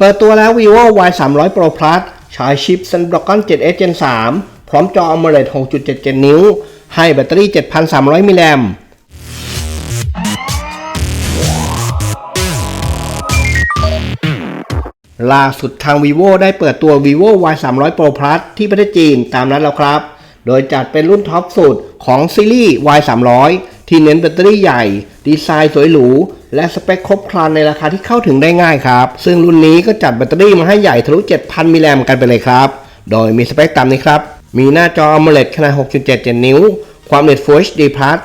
เปิดตัวแล้ว vivo y 3 0 0 pro plus ใช้ชิป Snapdragon 7s Gen 3 พร้อมจอ AMOLED 6.77 นิ้ว ให้แบตเตอรี่ 7,300 มิลลิแอมล่าสุดทาง vivo ได้เปิดตัว vivo y 3 0 0 pro plus ที่ประเทศจีนตามนั้นแล้วครับ โดยจัดเป็นรุ่นท็อปสุดของซีรีส์ y 3 0 0 ที่เน้นแบตเตอรี่ใหญ่ ดีไซน์สวยหรู และสเปคครบครันในราคาที่เข้าถึงได้ง่ายครับ ซึ่งรุ่นนี้ก็จัดแบตเตอรี่มาให้ใหญ่ทะลุ 7,000 มิลลิแอมกันไปเลยครับ โดยมีสเปคตามนี้ครับ มีหน้าจอ AMOLED ขนาด 6.77 นิ้ว ความเร็ว Full HD Plus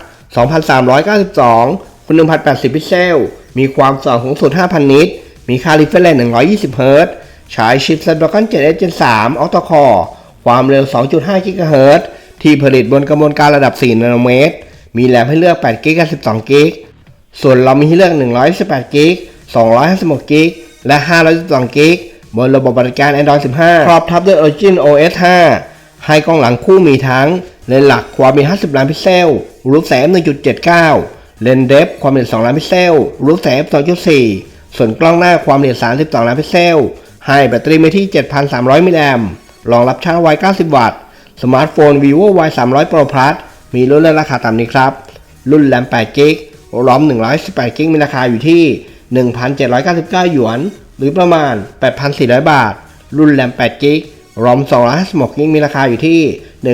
2392คุณ1080 พิกเซล มีความสว่างสูงสุด 5,000 นิต มีค่า refresh rate 120 Hz ใช้ชิป Snapdragon 7 Gen 3 Octa Core ความเร็ว 2.5 GHz ที่ผลิตบนกระบวนการระดับ 4 นาโนเมตร มีแรมให้เลือก8 g b กับ12 g b ส่วนเรามีให้เลือก128 g b 256 g b และ512 g b บนระบบบริการ Android 15 ครอบทับด้วย Origin OS 5 ให้กล้องหลังคู่มีทั้ง เลนส์หลักความเป็น50 ล้านพิกเซล รูปแสง 1.79 เลนส์เดฟความเป็น2ล้านพิกเซล รูปแสง 2.4 ส่วนกล้องหน้าความละเอียด32 ล้านพิกเซล ให้แบตเตอรี่มาที่ 7,300 มิลลิแอมป์รองรับชาร์จไว 90 วัตต์ สมาร์ทโฟน vivo y 3 0 0 pro plus มีรุ่นเลือกราคาตามนี้ครับ รุ่นแรม8 g b รอม118 g b มีราคาอยู่ที่ 1,799 หยวน หรือประมาณ 8,400 บาท รุ่นแรม8 g b รอม256 g b มีราคาอยู่ที่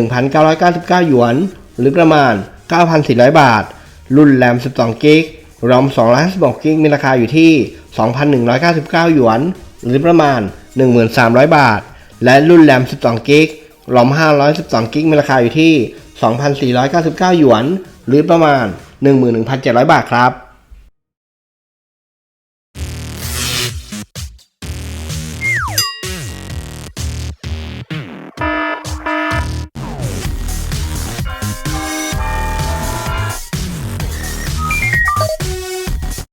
1,999 หยวน หรือประมาณ 9,400 บาท รุ่นแรม12 g b รอม256 g b มีราคาอยู่ที่ 2,199 หยวน หรือประมาณ 1,300 บาท และรุ่นแรม12 g b รอม512 g b มีราคาอยู่ที่ 2,499 หยวน หรือประมาณ 11,700 บาทครับ